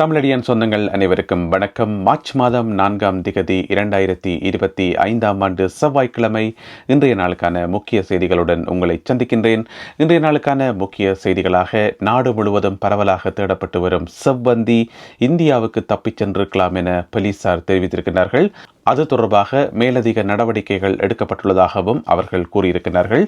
தமிழடியன் சொந்தங்கள் அனைவருக்கும் வணக்கம். மார்ச் மாதம் நான்காம் திகதி இரண்டாயிரத்தி இருபத்தி ஐந்தாம் ஆண்டு செவ்வாய்க்கிழமை இன்றைய நாளுக்கான முக்கிய செய்திகளுடன் உங்களை சந்திக்கின்றேன். இன்றைய நாளுக்கான முக்கிய செய்திகளாக நாடு முழுவதும் பரவலாக தேடப்பட்டு வரும் செவ்வந்தி இந்தியாவுக்கு தப்பிச் சென்றிருக்கலாம் என போலீசார் தெரிவித்திருக்கிறார்கள் அது தொடர்பாக மேலதிக நடவடிக்கைகள் எடுக்கப்பட்டுள்ளதாகவும் அவர்கள் கூறியிருக்கிறார்கள்.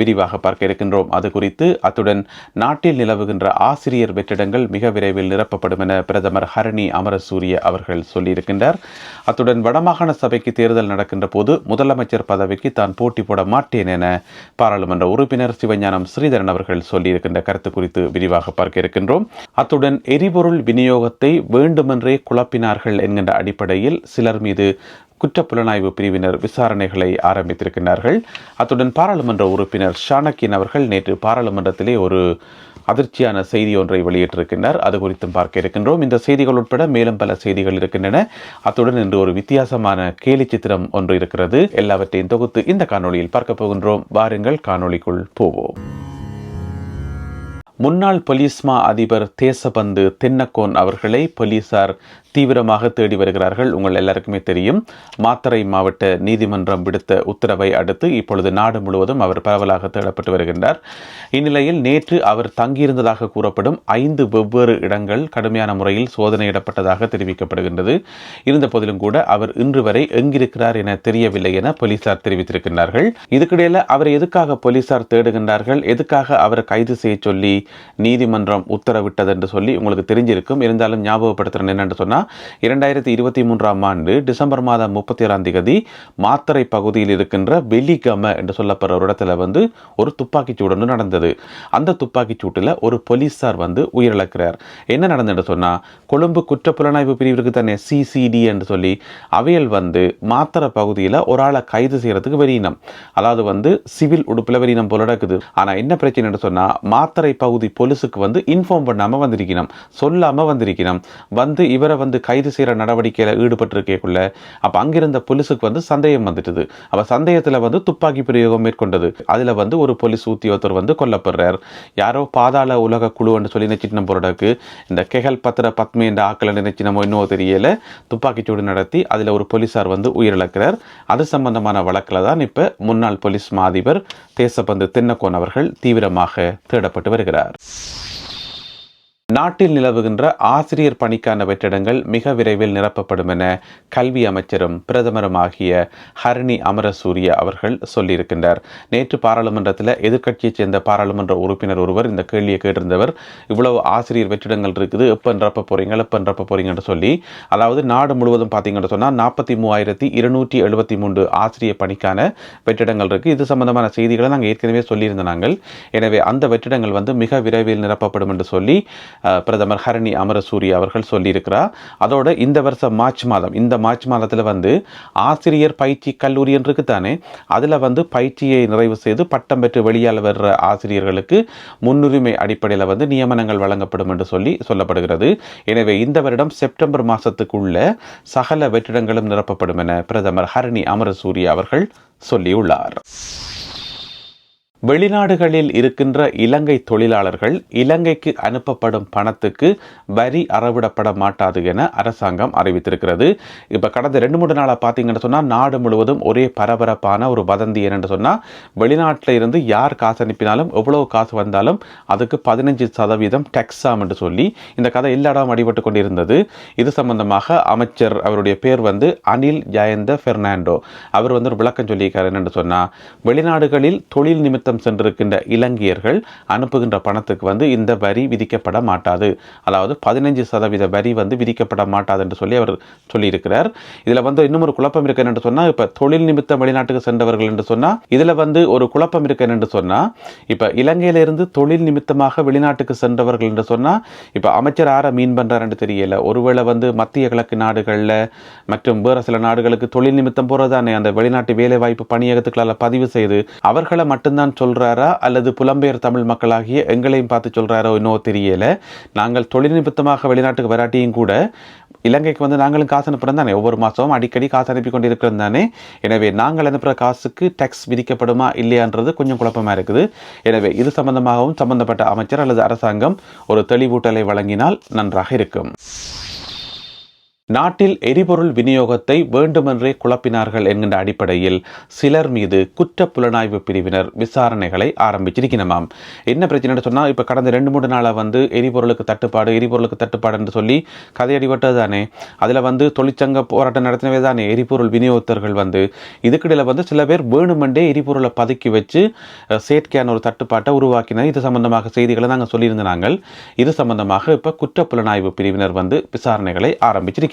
விரிவாக பார்க்க இருக்கின்றோம். அது குறித்து அத்துடன் நாட்டில் நிலவுகின்ற ஆசிரியர் வெற்றிடங்கள் மிக விரைவில் நிரப்பப்படும் என பிரதமர் ஹரணி அமரசூரிய அவர்கள் சொல்லியிருக்கின்றார். அத்துடன் வடமாகாண சபைக்கு தேர்தல் நடக்கின்ற போது முதலமைச்சர் பதவிக்கு தான் போட்டி போட மாட்டேன் என பாராளுமன்ற உறுப்பினர் சிவஞானம் ஸ்ரீதரன் அவர்கள் சொல்லியிருக்கின்ற கருத்து குறித்து விரிவாக பார்க்க இருக்கின்றோம். அத்துடன் எரிபொருள் விநியோகத்தை வேண்டுமென்றே குழப்பினார்கள் என்கின்ற அடிப்படையில் சிலர் மீது குற்றப்புலனாய்வு பிரிவினர் விசாரணைகளை ஆரம்பித்திருக்கிறார்கள். அத்துடன் பாராளுமன்ற உறுப்பினர் ஷானக்கின் அவர்கள் நேற்று பாராளுமன்றத்திலே ஒரு அதிர்ச்சியான செய்தி ஒன்றை வெளியிட்டிருக்கின்றார் அது குறித்தும் பார்க்க இருக்கின்றோம். இந்த செய்திகள் உட்பட மேலும் பல செய்திகள் இருக்கின்றன. அத்துடன் இன்று ஒரு வித்தியாசமான கேலி சித்திரம் ஒன்று இருக்கிறது. எல்லாவற்றையும் தொகுத்து இந்த காணொளியில் பார்க்க போகின்றோம். வாருங்கள் காணொளிக்குள் போவோம். முன்னாள் பொலிஸ்மா அதிபர் தேசபந்து தென்னக்கோன் அவர்களை போலீசார் தீவிரமாக தேடி வருகிறார்கள். உங்கள் எல்லாருக்குமே தெரியும். மாத்தரை மாவட்ட நீதிமன்றம் விடுத்த உத்தரவை அடுத்து இப்பொழுது நாடு முழுவதும் அவர் பரவலாக தேடப்பட்டு வருகின்றார். இந்நிலையில் நேற்று அவர் தங்கியிருந்ததாக கூறப்படும் ஐந்து வெவ்வேறு இடங்கள் கடுமையான முறையில் சோதனையிடப்பட்டதாக தெரிவிக்கப்படுகின்றது. இருந்த போதிலும் கூட அவர் இன்று வரை எங்கிருக்கிறார் என தெரியவில்லை என போலீசார் தெரிவித்திருக்கின்றார்கள். இதுக்கிடையில் அவரை எதுக்காக போலீசார் தேடுகின்றார்கள்? எதுக்காக அவரை கைது செய்ய சொல்லி நீதிமன்றம் உத்தரவிட்டது என்று சொல்லி உங்களுக்கு தெரிஞ்சிருக்கும். இருந்தாலும் ஞாபகப்படுத்துகிறேன் என்னென்று சொன்னால் இரண்டாயிரத்தி இருபத்தி மூன்றாம் ஆண்டு டிசம்பர் மாதம் முப்பத்தி ஆறாம் தேதி மாத்தரை பகுதியில் இருக்கின்ற வெலிகம என்று சொல்லப்படுற ஒரு இடத்துல வந்து ஒரு துப்பாக்கிச் சூடு ஒன்று நடந்தது. அந்த துப்பாக்கிச் சூட்டில் ஒரு போலீஸார் வந்து உயிரிழக்கிறார். என்ன நடந்தது சொன்னால் கொழும்பு குற்ற புலனாய்வு பிரிவிற்கு தானே சிசிடி என்று சொல்லி அவையல் வந்து மாத்தரை பகுதியில் ஒரு ஆளை கைது செய்யறதுக்கு வெறியினம் அதாவது வந்து சிவில் உடுப்பில் வெறியினம் போல நடக்குது. ஆனால் என்ன பிரச்சனைன்னு சொன்னால் மாத்தரை பகுதி போலீஸுக்கு வந்து இன்ஃபார்ம் பண்ணாமல் வந்திருக்கணும். சொல்லாமல் வந்திருக்கணும். வந்து இவரை வந்து கைது செய்கிற நடவடிக்கையில் ஈடுபட்டிருக்கக்குள்ள அப்போ அங்கிருந்த போலீஸுக்கு வந்து சந்தேகம் வந்துட்டுது. அப்போ சந்தேகத்தில் வந்து துப்பாக்கி பிரயோகம் மேற்கொண்டது. அதில் வந்து ஒரு போலீஸ் உத்தியோகத்தர் வந்து கொல்லப்படுறார். யாரோ பாதாள உலக குழுன்னு சொல்லி நினைச்சிட்டு போறதுக்கு இந்த கெகல் பத்திர பத்மி என்ற ஆக்களை நினைச்சினமோ இன்னும் தெரியல. துப்பாக்கிச்சூடு நடத்தி அதில் ஒரு போலீஸார் வந்து உயிரிழக்கிறார். அது சம்பந்தமான வழக்கில் தான் இப்போ முன்னாள் போலீஸ் மாதிபர் தேசபந்து தென்னக்கோன் அவர்கள் தீவிரமாக தேடப்பட்டு வருகிறார். নমস্কার நாட்டில் நிலவுகின்ற ஆசிரியர் பணிக்கான வெற்றிடங்கள் மிக விரைவில் நிரப்பப்படும் என கல்வி அமைச்சரும் பிரதமரும் ஆகிய ஹரணி அமரசூரிய அவர்கள் சொல்லியிருக்கின்றார். நேற்று பாராளுமன்றத்தில் எதிர்க்கட்சியைச் சேர்ந்த பாராளுமன்ற உறுப்பினர் ஒருவர் இந்த கேள்வியை கேட்டிருந்தவர் இவ்வளவு ஆசிரியர் வெற்றிடங்கள் இருக்குது எப்போ நிரப்ப போறீங்க எப்போ நிரப்ப போறீங்கன்னு சொல்லி அதாவது நாடு முழுவதும் பார்த்தீங்கன்னு சொன்னால் நாற்பத்தி மூவாயிரத்தி இருநூற்றி எழுபத்தி மூன்று ஆசிரியர் பணிக்கான வெற்றிடங்கள் இருக்குது இது சம்பந்தமான செய்திகளை நாங்கள் ஏற்கனவே சொல்லியிருந்த நாங்கள். எனவே அந்த வெற்றிடங்கள் வந்து மிக விரைவில் நிரப்பப்படும் என்று சொல்லி பிரதமர் ஹரணி அமரசூரி அவர்கள் சொல்லியிருக்கிறார். அதோட இந்த வருஷம் மார்ச் மாதம் இந்த மார்ச் மாதத்தில் வந்து ஆசிரியர் பயிற்சி கல்லூரி என்று தானே அதில் வந்து பயிற்சியை நிறைவு செய்து பட்டம் பெற்று வெளியால் வர்ற ஆசிரியர்களுக்கு முன்னுரிமை அடிப்படையில் வந்து நியமனங்கள் வழங்கப்படும் என்று சொல்லி சொல்லப்படுகிறது. எனவே இந்த வருடம் செப்டம்பர் மாதத்துக்குள்ள சகல வெற்றிடங்களும் நிரப்பப்படும் என பிரதமர் ஹரணி அமரசூரி அவர்கள் சொல்லியுள்ளார். வெளிநாடுகளில் இருக்கின்ற இலங்கை தொழிலாளர்கள் இலங்கைக்கு அனுப்பப்படும் பணத்துக்கு வரி அறவிடப்பட மாட்டாது என அரசாங்கம் அறிவித்திருக்கிறது. இப்போ கடந்த ரெண்டு மூணு நாளாக பார்த்தீங்கன்னு சொன்னால் நாடு முழுவதும் ஒரே பரபரப்பான ஒரு வதந்தி என்னென்னு சொன்னால் வெளிநாட்டில் இருந்து யார் காசு அனுப்பினாலும் எவ்வளோ காசு வந்தாலும் அதுக்கு பதினஞ்சு சதவீதம் டெக்ஸாம் என்று சொல்லி இந்த கதை எல்லா இடம் அடிபட்டு கொண்டிருந்தது. இது சம்பந்தமாக அமைச்சர் அவருடைய பேர் வந்து அனில் ஜெயந்த பெர்னாண்டோ. அவர் வந்து ஒரு விளக்கம் சொல்லியிருக்காரு என்னென்னு சொன்னால் வெளிநாடுகளில் தொழில் நிமித்த நிமித்தம் சென்றிருக்கின்ற இலங்கையர்கள் அனுப்புகின்ற பணத்துக்கு வந்து இந்த வரி விதிக்கப்பட மாட்டாது. அதாவது பதினைஞ்சு சதவீத வரி வந்து விதிக்கப்பட மாட்டாது என்று சொல்லி அவர் சொல்லியிருக்கிறார். இதில் வந்து இன்னும் ஒரு குழப்பம் இருக்கு என்று சொன்னால் இப்போ தொழில் நிமித்தம் வெளிநாட்டுக்கு சென்றவர்கள் என்று சொன்னால் இதில் வந்து ஒரு குழப்பம் இருக்கு என்று சொன்னால் இப்போ இலங்கையிலிருந்து தொழில் நிமித்தமாக வெளிநாட்டுக்கு சென்றவர்கள் என்று சொன்னால் இப்போ அமைச்சர் ஆர மீன் பண்ணுறாருன்னு தெரியல. ஒருவேளை வந்து மத்திய கிழக்கு நாடுகளில் மற்றும் வேறு சில நாடுகளுக்கு தொழில் நிமித்தம் போகிறதானே அந்த வெளிநாட்டு வேலைவாய்ப்பு பணியகத்துக்களால் பதிவு செய்து அவர்களை மட்டும்தான் சொல்கிறாரா அல்லது புலம்பெயர் தமிழ் மக்களாகிய எங்களையும் பார்த்து சொல்கிறாரோ இன்னும் தெரியலை. நாங்கள் தொழில் நிமித்தமாக வெளிநாட்டுக்கு வராட்டியும் கூட இலங்கைக்கு வந்து நாங்களும் காசு அனுப்புகிறோம் தானே? ஒவ்வொரு மாதமும் அடிக்கடி காசு அனுப்பி கொண்டு இருக்கிறோம் தானே? எனவே நாங்கள் அனுப்புகிற காசுக்கு டேக்ஸ் விதிக்கப்படுமா இல்லையான்றது கொஞ்சம் குழப்பமாக இருக்குது. எனவே இது சம்பந்தமாகவும் சம்பந்தப்பட்ட அமைச்சர் அல்லது அரசாங்கம் ஒரு தெளிவூட்டலை வழங்கினால் நன்றாக இருக்கும். நாட்டில் எரிபொருள் விநியோகத்தை வேண்டுமென்றே குழப்பினார்கள் என்கின்ற அடிப்படையில் சிலர் மீது குற்ற புலனாய்வு பிரிவினர் விசாரணைகளை ஆரம்பிச்சிருக்கணுமாம் என்ன பிரச்சனை சொன்னால் இப்போ கடந்த ரெண்டு மூணு நாளாக வந்து எரிபொருளுக்கு தட்டுப்பாடு எரிபொருளுக்கு தட்டுப்பாடு என்று சொல்லி கதையடிபட்டது தானே. அதில் வந்து தொழிற்சங்க போராட்டம் நடத்தினவே தானே எரிபொருள் விநியோகத்தர்கள் வந்து. இதுக்கிடையில் வந்து சில பேர் வேணுமென்றே எரிபொருளை பதுக்கி வச்சு செயற்கையான ஒரு தட்டுப்பாட்டை உருவாக்கினர் இது சம்பந்தமாக செய்திகளை நாங்கள். சொல்லியிருந்தாங்க இது சம்பந்தமாக இப்போ குற்ற புலனாய்வு பிரிவினர் வந்து விசாரணைகளை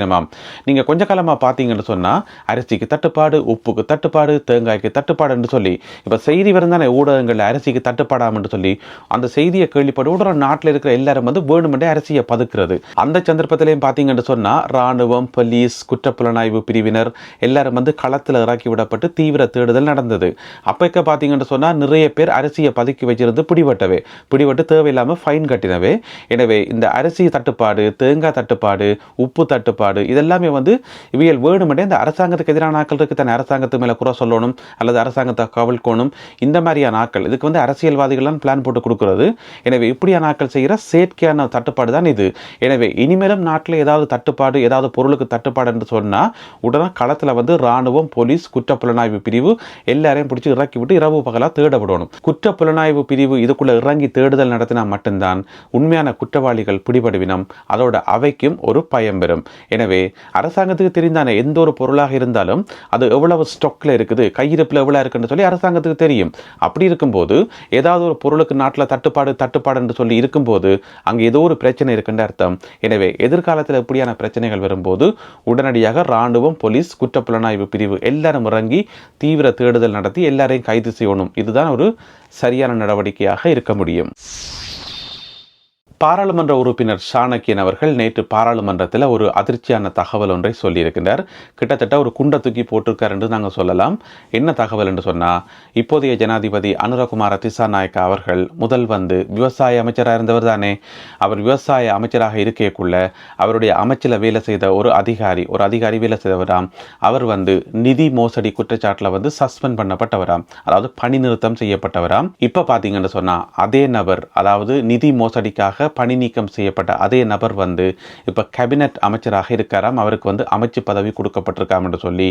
ஆரம்பிச்சிருக்கணுமாம் நீங்கள் கொஞ்ச காலமாக பார்த்தீங்கன்னு சொன்னால் அரிசிக்கு தட்டுப்பாடு உப்புக்கு தட்டுப்பாடு தேங்காய்க்கு தட்டுப்பாடு என்று சொல்லி இப்போ செய்தி வரும் ஊடகங்களில் அரிசிக்கு தட்டுப்பாடாம் என்று சொல்லி அந்த செய்தியை கேள்விப்பட்டு உடனே நாட்டில் இருக்கிற எல்லாரும் வந்து வேணுமென்றே அரிசியை பதுக்கிறது. அந்த சந்தர்ப்பத்திலையும் பார்த்தீங்கன்னு சொன்னால் ராணுவம் போலீஸ் குற்றப்புலனாய்வு பிரிவினர் எல்லாரும் வந்து களத்தில் இறக்கி விடப்பட்டு தீவிர தேடுதல் நடந்தது. அப்போக்க பார்த்தீங்கன்னு சொன்னால் நிறைய பேர் அரிசியை பதுக்கி வச்சிருந்து பிடிபட்டவே. பிடிபட்டு தேவையில்லாமல் ஃபைன் கட்டினவே. எனவே இந்த அரிசி தட்டுப்பாடு தேங்காய் தட்டுப்பாடு உப்பு தட்டுப்பாடு இதெல்லாமே வந்து இவியல் வேணுமென்றே இந்த அரசாங்கத்துக்கு எதிரான ஆக்கள் இருக்கு. தானே அரசாங்கத்து மேலே குறை சொல்லணும் அல்லது அரசாங்கத்தை கவிழ்க்கணும். இந்த மாதிரியான ஆக்கள் இதுக்கு வந்து அரசியல்வாதிகள்லாம் பிளான் போட்டு கொடுக்குறது. எனவே இப்படியான ஆக்கள் செய்கிற செயற்கையான தட்டுப்பாடு தான் இது. எனவே இனிமேலும் நாட்டில் ஏதாவது தட்டுப்பாடு ஏதாவது பொருளுக்கு தட்டுப்பாடு என்று சொன்னால் உடனே களத்தில் வந்து ராணுவம் போலீஸ் குற்ற புலனாய்வு பிரிவு எல்லாரையும் பிடிச்சி இறக்கி விட்டு இரவு பகலாக தேட விடணும் குற்ற புலனாய்வு பிரிவு இதுக்குள்ளே இறங்கி தேடுதல் நடத்தினா மட்டும்தான் உண்மையான குற்றவாளிகள் பிடிபடுவினம். அதோட அவைக்கும் ஒரு பயம் பெறும். எனவே அரசாங்கத்துக்கு தெரிந்தானே எந்த ஒரு பொருளாக இருந்தாலும் அது எவ்வளவு ஸ்டாக்ல இருக்குது கையிருப்பில் எவ்வளோ இருக்குன்னு சொல்லி அரசாங்கத்துக்கு தெரியும். அப்படி இருக்கும்போது ஏதாவது ஒரு பொருளுக்கு நாட்டில் தட்டுப்பாடு தட்டுப்பாடு என்று சொல்லி இருக்கும்போது அங்கே ஏதோ ஒரு பிரச்சனை இருக்குன்ற அர்த்தம். எனவே எதிர்காலத்தில் எப்படியான பிரச்சனைகள் வரும்போது உடனடியாக ராணுவம் போலீஸ் குற்றப்புலனாய்வு பிரிவு எல்லாரும் இறங்கி தீவிர தேடுதல் நடத்தி எல்லாரையும் கைது செய்யணும். இதுதான் ஒரு சரியான நடவடிக்கையாக இருக்க முடியும். பாராளுமன்ற உறுப்பினர் சாணக்கியன் அவர்கள் நேற்று பாராளுமன்றத்தில் ஒரு அதிர்ச்சியான தகவல் ஒன்றை சொல்லியிருக்கின்றார். கிட்டத்தட்ட ஒரு குண்டை தூக்கி போட்டிருக்கார் என்று நாங்கள் சொல்லலாம். என்ன தகவல் என்று சொன்னால் இப்போதைய ஜனாதிபதி அனுரகுமார திசாநாயக்கா அவர்கள் முதல் வந்து விவசாய அமைச்சராக இருந்தவர் தானே. அவர் விவசாய அமைச்சராக இருக்கக்குள்ள அவருடைய அமைச்சில் வேலை செய்த ஒரு அதிகாரி ஒரு அதிகாரி வேலை செய்தவராம். அவர் வந்து நிதி மோசடி குற்றச்சாட்டில் வந்து சஸ்பெண்ட் பண்ணப்பட்டவராம். அதாவது பணி நிறுத்தம் செய்யப்பட்டவராம். இப்போ பார்த்தீங்கன்னு சொன்னால் அதே நபர் அதாவது நிதி மோசடிக்காக பணி நீக்கம் செய்யப்பட்ட அதே நபர் வந்து இப்போ கேபினட் அமைச்சராக இருக்காராம். அவருக்கு வந்து அமைச்சு பதவி கொடுக்கப்பட்டிருக்காம் என்று சொல்லி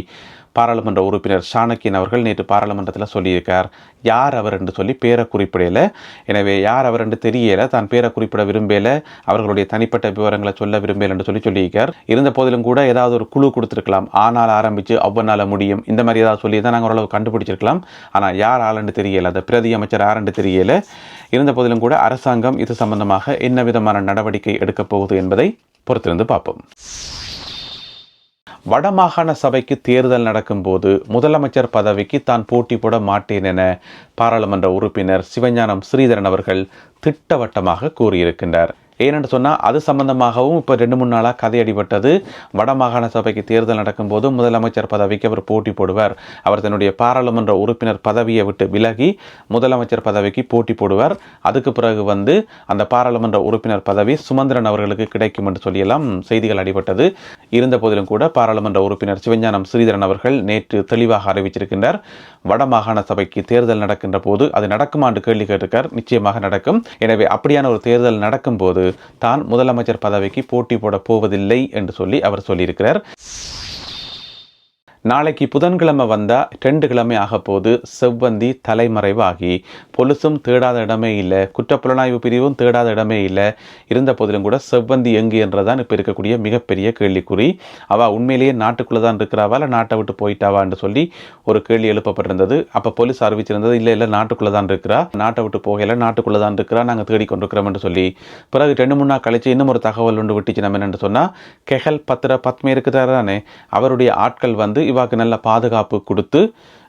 பாராளுமன்ற உறுப்பினர் சாணக்கியன் அவர்கள் நேற்று பாராளுமன்றத்தில் சொல்லியிருக்கார். யார் அவர் என்று சொல்லி பேரை குறிப்பிடல. எனவே யார் அவர் என்று தெரியல. தான் பேரை குறிப்பிட விரும்பல. அவர்களுடைய தனிப்பட்ட விவரங்களை சொல்ல விரும்பல என்று சொல்லி சொல்லியிருக்கார். இருந்த போதிலும் கூட ஏதாவது ஒரு குழு கொடுத்துருக்கலாம். ஆனால் ஆரம்பித்து அவ்வளவு முடியும். இந்த மாதிரி ஏதாவது சொல்லி தான் நாங்கள் ஓரளவு கண்டுபிடிச்சிருக்கலாம். ஆனால் யார் ஆளுன்னு தெரியல. அந்த பிரதி அமைச்சர் யாருன்னு தெரியலை. இருந்த போதிலும் கூட அரசாங்கம் இது சம்பந்தமாக என்ன விதமான நடவடிக்கை எடுக்கப் போகுது என்பதை பொறுத்திருந்து பார்ப்போம். வடமாகாண சபைக்கு தேர்தல் நடக்கும்போது முதலமைச்சர் பதவிக்கு தான் போட்டி போட மாட்டேன் என பாராளுமன்ற உறுப்பினர் சிவஞானம் ஸ்ரீதரன் அவர்கள் திட்டவட்டமாக கூறியிருக்கின்றார். ஏனென்று சொன்னால் அது சம்பந்தமாகவும் இப்போ ரெண்டு மூணு நாளாக கதை அடிபட்டது. வடமாகாண சபைக்கு தேர்தல் நடக்கும்போது முதலமைச்சர் பதவிக்கு அவர் போட்டி போடுவார். அவர் தன்னுடைய பாராளுமன்ற உறுப்பினர் பதவியை விட்டு விலகி முதலமைச்சர் பதவிக்கு போட்டி போடுவார். அதுக்கு பிறகு வந்து அந்த பாராளுமன்ற உறுப்பினர் பதவி சுமந்திரன் அவர்களுக்கு கிடைக்கும் என்று சொல்லியெல்லாம் செய்திகள் அடிபட்டது. இருந்த போதிலும் கூட பாராளுமன்ற உறுப்பினர் சிவஞானம் ஸ்ரீதரன் அவர்கள் நேற்று தெளிவாக அறிவிச்சிருக்கின்றார். வடமாகாண சபைக்கு தேர்தல் நடக்கின்ற போது அது நடக்குமா என்று கேள்வி கேட்டிருக்கார். நிச்சயமாக நடக்கும். எனவே அப்படியான ஒரு தேர்தல் நடக்கும் போது தான் முதலமைச்சர் பதவிக்கு போட்டி போட போவதில்லை என்று சொல்லி அவர் சொல்லியிருக்கிறார். நாளைக்கு புதன்கிழமை வந்தால் ரெண்டு கிழமை ஆக போது செவ்வந்தி தலைமறைவாகி பொலுசும் தேடாத இடமே இல்லை குற்றப்புலனாய்வு பிரிவும் தேடாத இடமே இல்லை இருந்த போதிலும் கூட செவ்வந்தி எங்கு என்றதான் இப்போ இருக்கக்கூடிய மிகப்பெரிய கேள்விக்குறி. அவள் உண்மையிலேயே நாட்டுக்குள்ளே தான் இருக்கிறாவா இல்லை நாட்டை விட்டு போயிட்டாவான்னு சொல்லி ஒரு கேள்வி எழுப்பப்பட்டிருந்தது. அப்போ போலீஸ் அறிவிச்சிருந்தது இல்லை இல்லை நாட்டுக்குள்ளே தான் இருக்கிறா நாட்டை விட்டு போகல நாட்டுக்குள்ளே தான் இருக்கிறா நாங்கள் தேடிக்கொண்டிருக்கிறோம் என்று சொல்லி. பிறகு ரெண்டு மூணு நாள் கழிச்சு இன்னும் ஒரு தகவல் ஒன்று விட்டுச்சு நம்ம என்னென்னு சொன்னால் கெஹல் பத்திர பத்மே இருக்கிறார் தானே அவருடைய ஆட்கள் வந்து இவாக்கு நல்ல பாதுகாப்பு கொடுத்து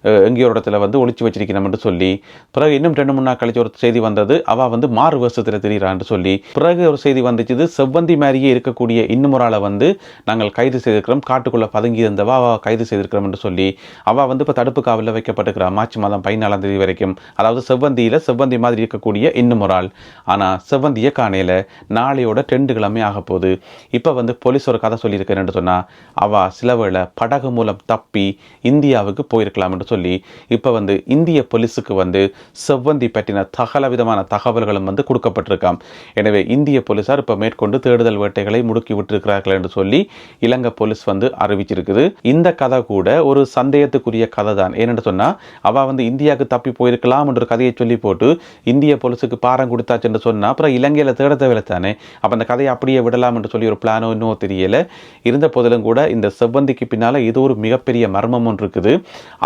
எங்கேயோ ஒரு இடத்துல வந்து ஒளிச்சு வச்சிருக்கணும்னு சொல்லி பிறகு இன்னும் ரெண்டு மூணு நாள் கழிச்சு ஒரு செய்தி வந்தது. அவ வந்து மாறு வருஷத்தில் தெரிகிறான்னு சொல்லி பிறகு ஒரு செய்தி வந்துச்சு. செவ்வந்தி மாதிரியே இருக்கக்கூடிய இன்னும் ஒரு ஆளை வந்து நாங்கள் கைது செய்திருக்கிறோம். காட்டுக்குள்ளே பதுங்கி இருந்தவா அவ கைது செய்திருக்கிறோம் என்று சொல்லி அவ வந்து இப்போ தடுப்பு காவலில் வைக்கப்பட்டிருக்கிறா. மார்ச் மாதம் பதினாலாம் தேதி வரைக்கும். அதாவது செவ்வந்தியில் செவ்வந்தி மாதிரி இருக்கக்கூடிய இன்னும் ஒரு ஆள். ஆனால் செவ்வந்தியை காணையில் நாளையோட ரெண்டு கிழமை ஆக போகுது. இப்போ வந்து போலீஸ் ஒரு கதை சொல்லியிருக்கிறேன்னு சொன்னால் அவ சில வேளை படகு மூலம் தப்பி இந்தியாவுக்கு போயிருக்கலாம் என்று சொல்லி இப்போ வந்து இந்திய போலீஸுக்கு வந்து செவ்வந்தி பற்றின தகல விதமான தகவல்களும் வந்து கொடுக்கப்பட்டிருக்காம். எனவே இந்திய போலீசார் இப்போ மேற்கொண்டு தேடுதல் வேட்டைகளை முடுக்கி விட்டிருக்கிறார்கள் என்று சொல்லி இலங்கை போலீஸ் வந்து அறிவிச்சிருக்குது. இந்த கதை கூட ஒரு சந்தேகத்துக்குரிய கதை தான் ஏனென்று சொன்னால் அவள் வந்து இந்தியாவுக்கு தப்பி போயிருக்கலாம் என்ற கதையை சொல்லி போட்டு இந்திய போலீஸுக்கு பாரம் கொடுத்தாச்சு என்று சொன்னால் அப்புறம் இலங்கையில் தேட தேவையில்லை தானே அப்போ அந்த கதையை அப்படியே விடலாம் என்று சொல்லி ஒரு பிளானோ இன்னும் தெரியலை. இருந்த போதிலும் கூட இந்த செவ்வந்திக்கு பின்னால் இது ஒரு மிகப்பெரிய மர்மம் ஒன்று இருக்குது.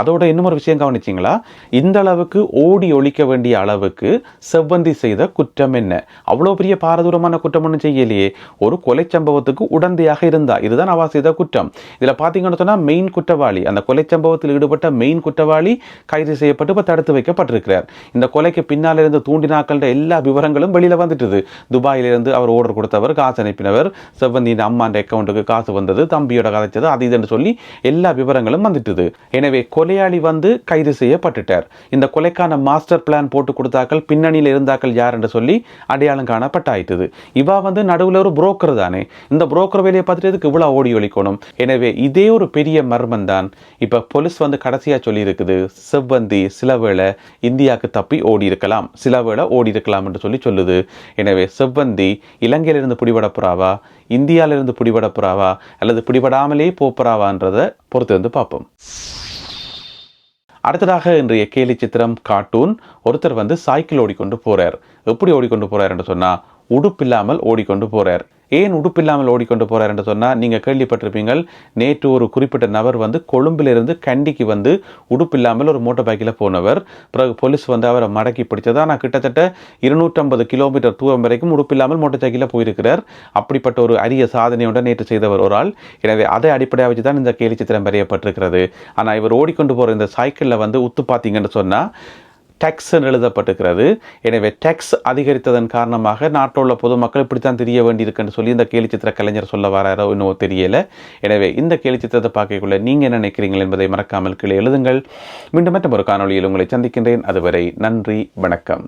அதோட இன்னும் ஒரு விஷயம் கவனிச்சிங்களா? இந்த அளவுக்கு ஓடி ஒழிக்க வேண்டிய அளவுக்கு செவ்வந்தி செய்த குற்றம் என்ன? அவ்வளோ பெரிய பாரதூரமான குற்றம் ஒன்றும் செய்யலையே. ஒரு கொலை சம்பவத்துக்கு உடந்தையாக இருந்தா இதுதான் அவா செய்த குற்றம். இதில் பார்த்தீங்கன்னு சொன்னால் மெயின் குற்றவாளி அந்த கொலை சம்பவத்தில் ஈடுபட்ட மெயின் குற்றவாளி கைது செய்யப்பட்டு இப்போ தடுத்து வைக்கப்பட்டிருக்கிறார். இந்த கொலைக்கு பின்னால் இருந்து தூண்டினாக்கள்கிட்ட எல்லா விவரங்களும் வெளியில் வந்துட்டுது. துபாயிலிருந்து அவர் ஓர்டர் கொடுத்தவர் காசு அனுப்பினவர் செவ்வந்தியின் அம்மாண்ட அக்கௌண்ட்டுக்கு காசு வந்தது தம்பியோட கதைச்சது அது இதுன்னு சொல்லி எல்லா விவரங்களும் வந்துட்டுது. எனவே கொலையாளி வந்து கைது செய்யப்பட்டுட்டார். இந்த கொலைக்கான மாஸ்டர் பிளான் போட்டு கொடுத்தாக்கள் பின்னணியில் இருந்தாக்கள் யார் என்று சொல்லி அடையாளம் காணப்பட்டாயிட்டது. இவா வந்து நடுவில் ஒரு புரோக்கர் தானே. இந்த புரோக்கர் வேலையை பார்த்துட்டு இதுக்கு இவ்வளோ ஓடி ஒழிக்கணும்? எனவே இதே ஒரு பெரிய மர்மம் தான் இப்போ போலீஸ் வந்து கடைசியாக சொல்லியிருக்குது செவ்வந்தி சில வேளை இந்தியாவுக்கு தப்பி ஓடி இருக்கலாம் சில வேளை ஓடி இருக்கலாம் என்று சொல்லி சொல்லுது. எனவே செவ்வந்தி இலங்கையிலிருந்து பிடிபட போறாவா இந்தியாவிலிருந்து பிடிபட புறாவா அல்லது பிடிபடாமலே போப்பறாவான்றதை பொறுத்து வந்து பார்ப்போம். அடுத்ததாக இன்றைய கேலி சித்திரம் கார்ட்டூன் ஒருத்தர் வந்து சைக்கிள் ஓடிக்கொண்டு போகிறார் எப்படி ஓடிக்கொண்டு போகிறாரு என்று சொன்னால் உடுப்பில்லாமல் ஓடிக்கொண்டு போகிறார் ஏன் உடுப்பில்லாமல் ஓடிக்கொண்டு போகிறார் என்று சொன்னால் நீங்கள் கேள்விப்பட்டிருப்பீங்கள் நேற்று ஒரு குறிப்பிட்ட நபர் வந்து கொழும்பிலிருந்து கண்டிக்கு வந்து உடுப்பில்லாமல் ஒரு மோட்டார் பைக்கில் போனவர். பிறகு போலீஸ் வந்து அவரை மடக்கி பிடிச்சது. ஆனால் கிட்டத்தட்ட இருநூற்றம்பது கிலோமீட்டர் தூரம் வரைக்கும் உடுப்பில்லாமல் மோட்டார் சைக்கிளில் போயிருக்கிறார். அப்படிப்பட்ட ஒரு அரிய சாதனையுடன் நேற்று செய்தவர் ஒரு ஆள். எனவே அதை அடிப்படையாக வச்சு தான் இந்த கேலி சித்திரம் வரையப்பட்டிருக்கிறது. ஆனால் இவர் ஓடிக்கொண்டு போகிற இந்த சைக்கிளில் வந்து உத்து பார்த்தீங்கன்னு சொன்னால் டேக்ஸ் எழுதப்பட்டிருக்கிறது. எனவே டேக்ஸ் அதிகரித்ததன் காரணமாக நாட்டில் உள்ள பொதுமக்கள் இப்படித்தான் தெரிய வேண்டியிருக்குன்னு சொல்லி இந்த கேலிச்சித்திர கலைஞர் சொல்ல வராரோ இன்னும் தெரியல. எனவே இந்த கேலிச்சித்திரத்தை பார்க்கக்குள்ள நீங்கள் என்ன நினைக்கிறீங்கள் என்பதை மறக்காமல் கீழே எழுதுங்கள். மீண்டும் மற்றும் ஒரு காணொளியில் உங்களை சந்திக்கின்றேன். அதுவரை நன்றி வணக்கம்.